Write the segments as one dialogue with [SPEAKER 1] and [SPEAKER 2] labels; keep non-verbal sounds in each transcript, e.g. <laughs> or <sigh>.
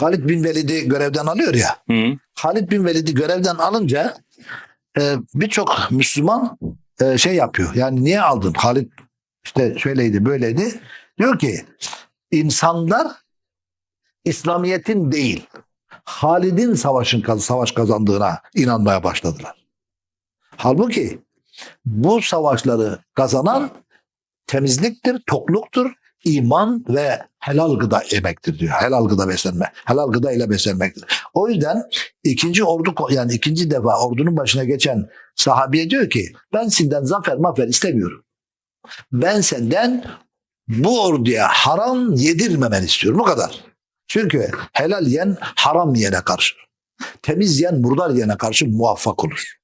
[SPEAKER 1] Halid bin Velid'i görevden alıyor ya.
[SPEAKER 2] Hı.
[SPEAKER 1] Halid bin Velid'i görevden alınca e, birçok Müslüman e, şey yapıyor. Yani niye aldın? Halid işte şöyleydi böyleydi. Diyor ki insanlar İslamiyet'in değil Halid'in savaşın savaş kazandığına inanmaya başladılar. Halbuki bu savaşları kazanan temizliktir, tokluktur, iman ve helal gıda yemektir diyor. Helal gıda beslenme. Helal gıda ile beslenmektir. O yüzden ikinci ordu yani ikinci defa ordunun başına geçen sahabiye diyor ki ben senden zafer mafer istemiyorum. Ben senden bu orduya haram yedirmemen istiyorum. Bu kadar. Çünkü helal yiyen haram yiyene karşı. Temiz yiyen murdar yiyene karşı muvaffak olur.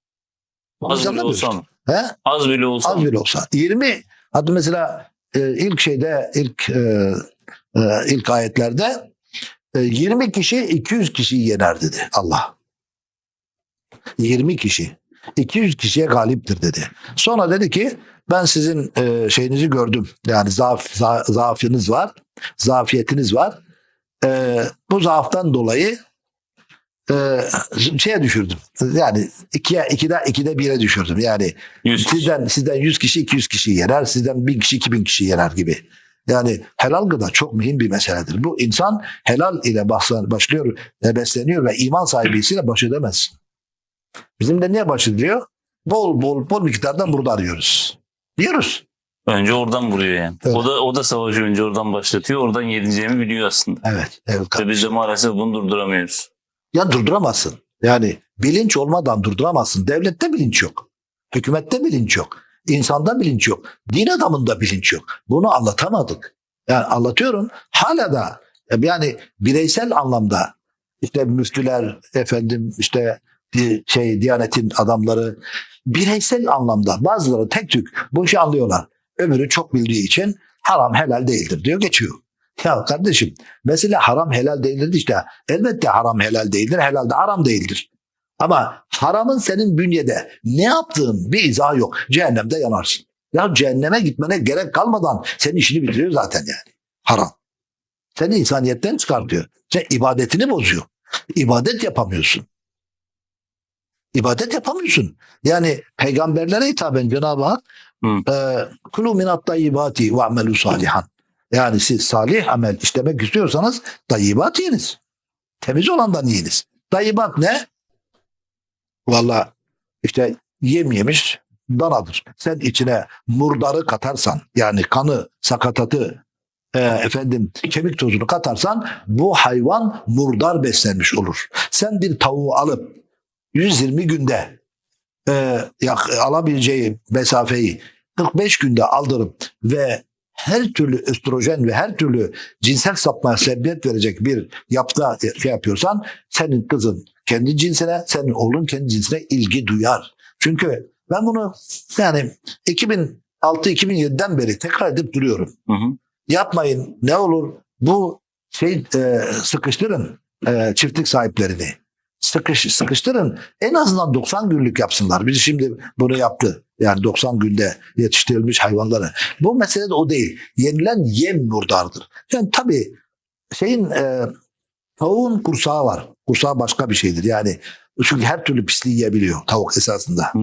[SPEAKER 2] Az bile
[SPEAKER 1] Anlamıyorsun.
[SPEAKER 2] olsa mı?
[SPEAKER 1] He?
[SPEAKER 2] Az bile olsa
[SPEAKER 1] Az bile olsa. 20 hatta mesela e, ilk şeyde ilk e, e, ilk ayetlerde e, 20 kişi 200 kişiyi yener dedi Allah. 20 kişi 200 kişiye galiptir dedi. Sonra dedi ki ben sizin e, şeyinizi gördüm. Yani zaaf, za, zaafınız var. Zafiyetiniz var. E, bu zaaftan dolayı e, şeye düşürdüm. Yani ikiye, ikide, ikide bire düşürdüm. Yani
[SPEAKER 2] 100 kişi.
[SPEAKER 1] Sizden sizden 100 kişi 200 kişi yener, sizden 1000 kişi 2000 kişi yener gibi. Yani helal gıda çok mühim bir meseledir. Bu insan helal ile başlıyor, e, besleniyor ve iman sahibisiyle baş edemez. Bizim de niye baş ediliyor? Bol bol bol miktardan burada arıyoruz. Diyoruz.
[SPEAKER 2] Önce oradan vuruyor yani.
[SPEAKER 1] Evet.
[SPEAKER 2] O da o da savaşı önce oradan başlatıyor. Oradan yeneceğimi biliyor aslında.
[SPEAKER 1] Evet. Evet.
[SPEAKER 2] Ve biz de maalesef bunu durduramıyoruz.
[SPEAKER 1] Ya durduramazsın. Yani bilinç olmadan durduramazsın. Devlette bilinç yok. Hükümette bilinç yok. İnsanda bilinç yok. Din adamında bilinç yok. Bunu anlatamadık. Yani anlatıyorum. Hala da yani bireysel anlamda işte müftüler efendim işte şey Diyanet'in adamları bireysel anlamda bazıları tek tük bu anlıyorlar. Öbürü çok bildiği için haram helal değildir diyor geçiyor. Ya kardeşim Mesela haram helal değildir işte. Elbette haram helal değildir, helal de haram değildir. Ama haramın senin bünyede ne yaptığın bir izahı yok. Cehennemde yanarsın. Ya cehenneme gitmene gerek kalmadan senin işini bitiriyor zaten yani. Haram. Seni insaniyetten çıkartıyor. Sen ibadetini bozuyor. İbadet yapamıyorsun. İbadet yapamıyorsun. Yani peygamberlere hitaben Cenab-ı Hak kulu minat tayyibati ve amelu salihan. Yani siz salih amel işlemek istiyorsanız tayyibat yiyiniz. Temiz olandan yiyiniz. Tayyibat ne? Valla işte yem yemiş danadır. Sen içine murdarı katarsan yani kanı, sakatatı, e, efendim kemik tozunu katarsan bu hayvan murdar beslenmiş olur. Sen bir tavuğu alıp 120 günde e, alabileceği mesafeyi 45 günde aldırıp ve her türlü östrojen ve her türlü cinsel sapmaya sebebiyet verecek bir yapta şey yapıyorsan senin kızın kendi cinsine, senin oğlun kendi cinsine ilgi duyar. Çünkü ben bunu yani 2006-2007'den beri tekrar edip duruyorum.
[SPEAKER 2] Hı hı.
[SPEAKER 1] Yapmayın ne olur bu şey e, sıkıştırın e, çiftlik sahiplerini. Sıkış, sıkıştırın en azından 90 günlük yapsınlar. Biz şimdi bunu yaptı. Yani 90 günde yetiştirilmiş hayvanları. Bu mesele de o değil. Yenilen yem murdardır. Yani tabii şeyin e, tavuğun kursağı var. Kursağı başka bir şeydir. Yani çünkü her türlü pisliği yiyebiliyor tavuk esasında.
[SPEAKER 2] Hı.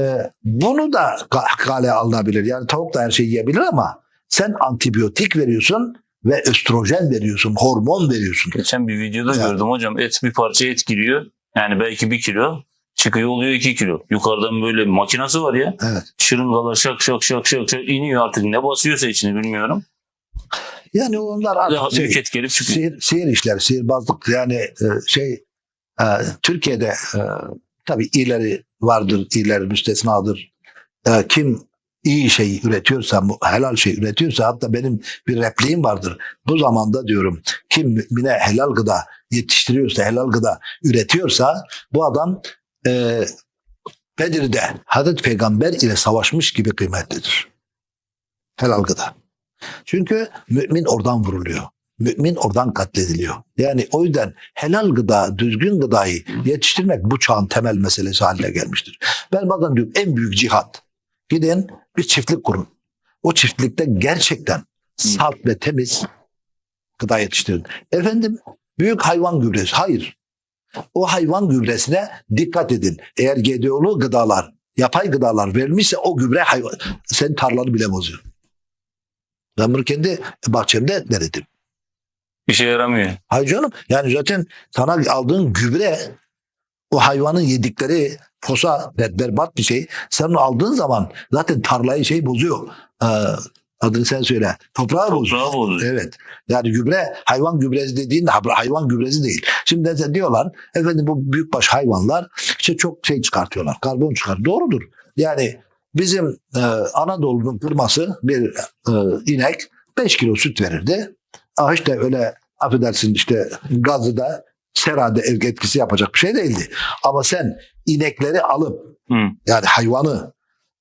[SPEAKER 1] E, bunu da ka- kale alınabilir. Yani tavuk da her şeyi yiyebilir ama sen antibiyotik veriyorsun ve östrojen veriyorsun, hormon veriyorsun.
[SPEAKER 2] Geçen bir videoda
[SPEAKER 1] Ya.
[SPEAKER 2] gördüm hocam. Et bir parça et giriyor. Yani belki bir kilo. Çıkıyor oluyor iki kilo. Yukarıdan böyle makinası var ya.
[SPEAKER 1] Evet.
[SPEAKER 2] Şırıngalar şak şak şak şak şak iniyor artık. Ne basıyorsa içine bilmiyorum.
[SPEAKER 1] Yani onlar artık şey,
[SPEAKER 2] büyük gelip çıkıyor.
[SPEAKER 1] sihir, sihir işler, sihirbazlık yani e, şey e, Türkiye'de e, tabii iyileri vardır, iyileri müstesnadır. Kim iyi şey üretiyorsa, helal şey üretiyorsa hatta benim bir repliğim vardır. Bu zamanda diyorum kim mümine helal gıda yetiştiriyorsa, helal gıda üretiyorsa bu adam e, Bedir'de Hazreti Peygamber ile savaşmış gibi kıymetlidir. Helal gıda. Çünkü mümin oradan vuruluyor. Mümin oradan katlediliyor. Yani o yüzden helal gıda, düzgün gıdayı yetiştirmek bu çağın temel meselesi haline gelmiştir. Ben bazen diyorum en büyük cihat. Gidin bir çiftlik kurun. O çiftlikte gerçekten salt ve temiz gıda yetiştirin. Efendim Büyük hayvan gübresi. Hayır. O hayvan gübresine dikkat edin. Eğer GDO'lu gıdalar, yapay gıdalar verilmişse o gübre hayvan, senin tarlanı bile bozuyor. Ben bunu kendi bahçemde denedim.
[SPEAKER 2] Bir şey yaramıyor.
[SPEAKER 1] Hayır canım. Yani zaten sana aldığın gübre o hayvanın yedikleri posa ber- berbat bir şey. Sen onu aldığın zaman zaten tarlayı şey bozuyor. Ee, adını sen söyle. Toprağı bozuyor.
[SPEAKER 2] Toprağı bozuyor.
[SPEAKER 1] Evet. Yani gübre hayvan gübresi dediğin de hayvan gübresi değil. Şimdi de diyorlar efendim bu büyükbaş hayvanlar işte çok şey çıkartıyorlar. Karbon çıkar. Doğrudur. Yani bizim e, Anadolu'nun kırması bir e, inek 5 kilo süt verirdi. Ah işte öyle affedersin işte gazı da serade etkisi yapacak bir şey değildi. Ama sen inekleri alıp
[SPEAKER 2] Hı.
[SPEAKER 1] yani hayvanı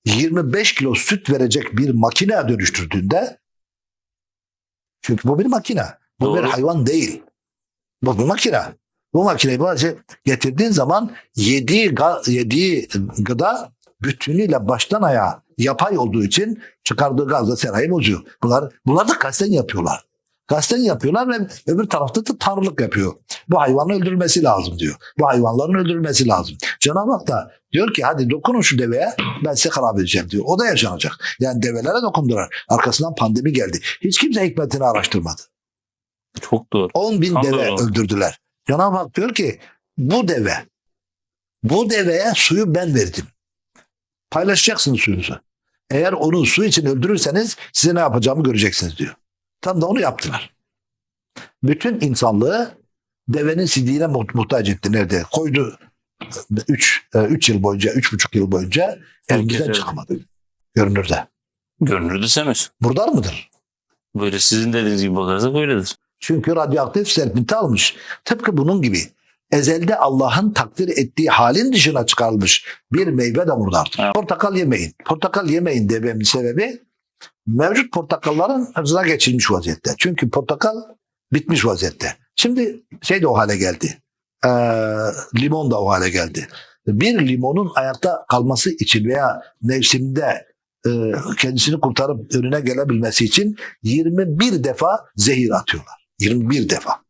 [SPEAKER 1] 25 kilo süt verecek bir makineye dönüştürdüğünde çünkü bu bir makine. Bu bir
[SPEAKER 2] Doğru.
[SPEAKER 1] hayvan değil. Bu bir makine. Bu makineyi böylece getirdiğin zaman yediği, yediği gıda bütünüyle baştan ayağa yapay olduğu için çıkardığı gazla serayı bozuyor. Bunlar, bunlar da kasten yapıyorlar. Kasten yapıyorlar ve öbür tarafta da tanrılık yapıyor. Bu hayvanı öldürülmesi lazım diyor. Bu hayvanların öldürülmesi lazım. Cenab-ı Hak da diyor ki hadi dokunun şu deveye ben size harap edeceğim diyor. O da yaşanacak. Yani develere dokundular. Arkasından pandemi geldi. Hiç kimse hikmetini araştırmadı.
[SPEAKER 2] Çok doğru.
[SPEAKER 1] 10 bin
[SPEAKER 2] Tam
[SPEAKER 1] deve
[SPEAKER 2] doğru.
[SPEAKER 1] öldürdüler. Cenab-ı Hak diyor ki bu deve bu deveye suyu ben verdim. Paylaşacaksınız suyunuzu. Eğer onu su için öldürürseniz size ne yapacağımı göreceksiniz diyor. Tam da onu yaptılar. Bütün insanlığı devenin sidiğine mu- muhtaç etti. Nerede? Koydu 3 3 yıl boyunca, üç buçuk yıl boyunca elimizden çıkamadı. Görünürde.
[SPEAKER 2] Görünür desemiz.
[SPEAKER 1] Burada mıdır?
[SPEAKER 2] Böyle sizin dediğiniz gibi bakarsak öyledir.
[SPEAKER 1] Çünkü radyoaktif serpinti almış. Tıpkı bunun gibi ezelde Allah'ın takdir ettiği halin dışına çıkarılmış bir meyve de murdardır.
[SPEAKER 2] Evet.
[SPEAKER 1] Portakal yemeyin. Portakal yemeyin dememin sebebi mevcut portakalların hızına geçilmiş vaziyette. Çünkü portakal bitmiş vaziyette. Şimdi şey de o hale geldi. Ee, limon da o hale geldi. Bir limonun ayakta kalması için veya mevsimde e, kendisini kurtarıp önüne gelebilmesi için 21 defa zehir atıyorlar. 21 defa.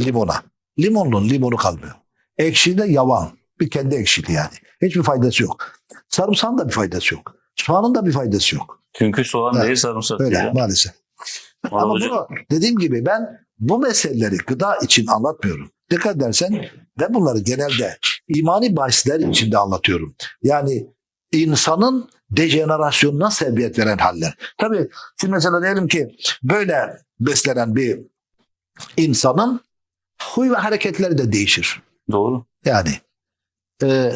[SPEAKER 1] Limona. Limonun limonu kalmıyor. Ekşi de yavan. Bir kendi ekşili yani. Hiçbir faydası yok. Sarımsağın da bir faydası yok. Soğanın da bir faydası yok.
[SPEAKER 2] Çünkü soğan
[SPEAKER 1] Evet.
[SPEAKER 2] değil sarımsak
[SPEAKER 1] Öyle
[SPEAKER 2] diyor.
[SPEAKER 1] maalesef.
[SPEAKER 2] Vallahi
[SPEAKER 1] Ama
[SPEAKER 2] hocam,
[SPEAKER 1] bunu dediğim gibi ben bu meseleleri gıda için anlatmıyorum. Dikkat edersen ben bunları genelde imani bahisler içinde anlatıyorum. Yani insanın dejenerasyonuna sebebiyet veren haller. Tabii şimdi mesela diyelim ki böyle beslenen bir insanın huy ve hareketleri de değişir.
[SPEAKER 2] Doğru.
[SPEAKER 1] Yani e,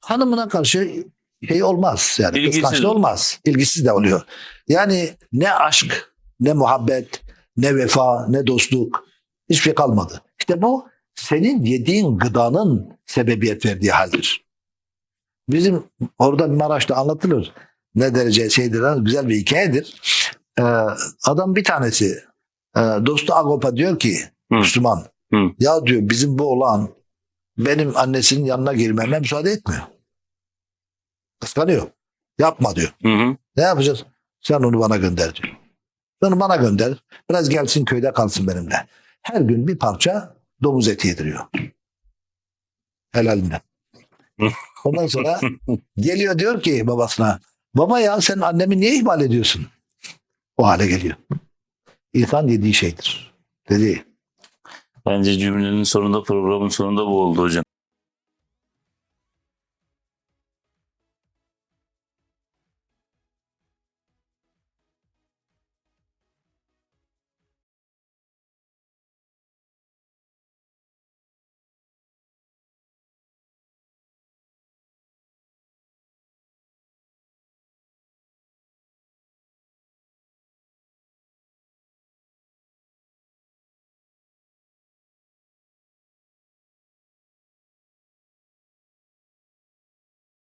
[SPEAKER 1] hanımına karşı şey olmaz yani
[SPEAKER 2] İlgisiz.
[SPEAKER 1] kıskançlığı olmaz. İlgisiz de oluyor. Yani ne aşk, ne muhabbet, ne vefa, ne dostluk hiçbir şey kalmadı. İşte bu senin yediğin gıdanın sebebiyet verdiği haldir. Bizim orada Maraş'ta anlatılır. Ne derece şeydir, güzel bir hikayedir. Ee, adam bir tanesi e, dostu Agop'a diyor ki
[SPEAKER 2] Hı.
[SPEAKER 1] Müslüman
[SPEAKER 2] Hı.
[SPEAKER 1] ya diyor bizim bu oğlan benim annesinin yanına girmeme müsaade etmiyor. Kıskanıyor. Yapma diyor.
[SPEAKER 2] Hı hı.
[SPEAKER 1] Ne yapacağız? Sen onu bana gönder diyor. Onu bana gönder. Biraz gelsin köyde kalsın benimle. Her gün bir parça domuz eti yediriyor. Helalinden. <laughs> Ondan sonra geliyor diyor ki babasına baba ya sen annemi niye ihmal ediyorsun? O hale geliyor. İnsan yediği şeydir. Dedi.
[SPEAKER 2] Bence cümlenin sonunda programın sonunda bu oldu hocam.